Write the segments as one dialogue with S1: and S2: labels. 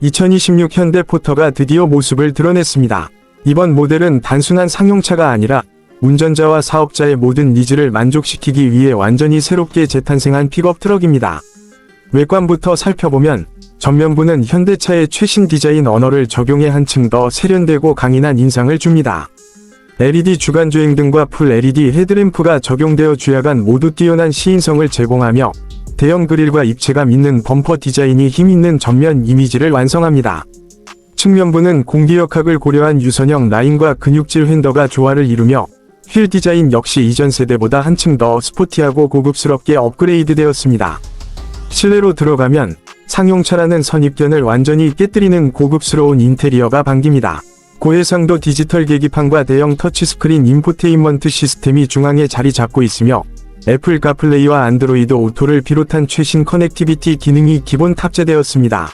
S1: 2026 현대 포터가 드디어 모습을 드러냈습니다. 이번 모델은 단순한 상용차가 아니라 운전자와 사업자의 모든 니즈를 만족시키기 위해 완전히 새롭게 재탄생한 픽업 트럭입니다. 외관부터 살펴보면 전면부는 현대차의 최신 디자인 언어를 적용해 한층 더 세련되고 강인한 인상을 줍니다. LED 주간 주행 등과 풀 LED 헤드램프가 적용되어 주야간 모두 뛰어난 시인성을 제공하며 대형 그릴과 입체감 있는 범퍼 디자인이 힘있는 전면 이미지를 완성합니다. 측면부는 공기역학을 고려한 유선형 라인과 근육질 휀더가 조화를 이루며 휠 디자인 역시 이전 세대보다 한층 더 스포티하고 고급스럽게 업그레이드 되었습니다. 실내로 들어가면 상용차라는 선입견을 완전히 깨뜨리는 고급스러운 인테리어가 반깁니다. 고해상도 디지털 계기판과 대형 터치스크린 인포테인먼트 시스템이 중앙에 자리 잡고 있으며 애플 카플레이와 안드로이드 오토를 비롯한 최신 커넥티비티 기능이 기본 탑재되었습니다.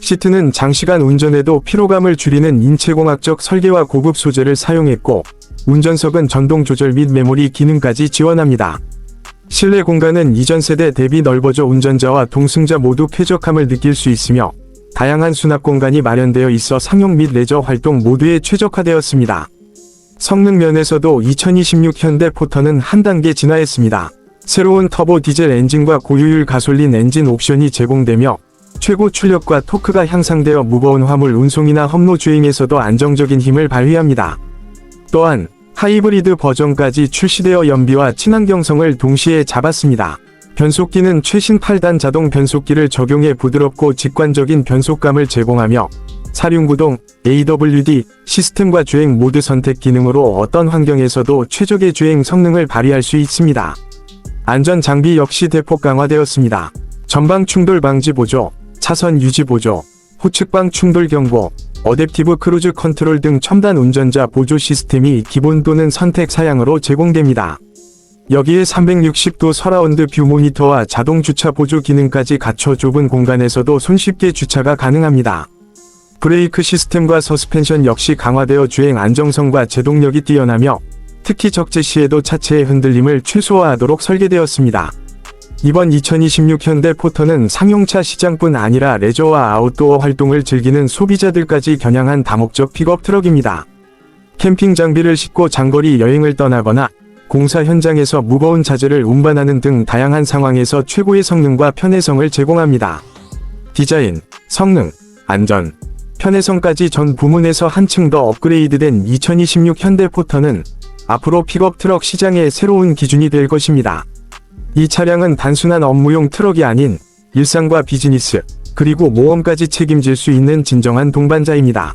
S1: 시트는 장시간 운전에도 피로감을 줄이는 인체공학적 설계와 고급 소재를 사용했고 운전석은 전동 조절 및 메모리 기능까지 지원합니다. 실내 공간은 이전 세대 대비 넓어져 운전자와 동승자 모두 쾌적함을 느낄 수 있으며 다양한 수납 공간이 마련되어 있어 상용 및 레저 활동 모두에 최적화되었습니다. 성능 면에서도 2026 현대 포터는 한 단계 진화했습니다. 새로운 터보 디젤 엔진과 고효율 가솔린 엔진 옵션이 제공되며 최고 출력과 토크가 향상되어 무거운 화물 운송이나 험로 주행에서도 안정적인 힘을 발휘합니다. 또한 하이브리드 버전까지 출시되어 연비와 친환경성을 동시에 잡았습니다. 변속기는 최신 8단 자동 변속기를 적용해 부드럽고 직관적인 변속감을 제공하며 사륜구동, AWD 시스템과 주행 모드 선택 기능으로 어떤 환경에서도 최적의 주행 성능을 발휘할 수 있습니다. 안전 장비 역시 대폭 강화되었습니다. 전방 충돌 방지 보조, 차선 유지 보조, 후측방 충돌 경보, 어댑티브 크루즈 컨트롤 등 첨단 운전자 보조 시스템이 기본 또는 선택 사양으로 제공됩니다. 여기에 360도 서라운드 뷰 모니터와 자동 주차 보조 기능까지 갖춰 좁은 공간에서도 손쉽게 주차가 가능합니다. 브레이크 시스템과 서스펜션 역시 강화되어 주행 안정성과 제동력이 뛰어나며 특히 적재 시에도 차체의 흔들림을 최소화하도록 설계되었습니다. 이번 2026 현대 포터는 상용차 시장뿐 아니라 레저와 아웃도어 활동을 즐기는 소비자들까지 겨냥한 다목적 픽업 트럭입니다. 캠핑 장비를 싣고 장거리 여행을 떠나거나 공사 현장에서 무거운 자재를 운반하는 등 다양한 상황에서 최고의 성능과 편의성을 제공합니다. 디자인, 성능, 안전, 편의성까지 전 부문에서 한층 더 업그레이드된 2026 현대 포터는 앞으로 픽업 트럭 시장의 새로운 기준이 될 것입니다. 이 차량은 단순한 업무용 트럭이 아닌 일상과 비즈니스, 그리고 모험까지 책임질 수 있는 진정한 동반자입니다.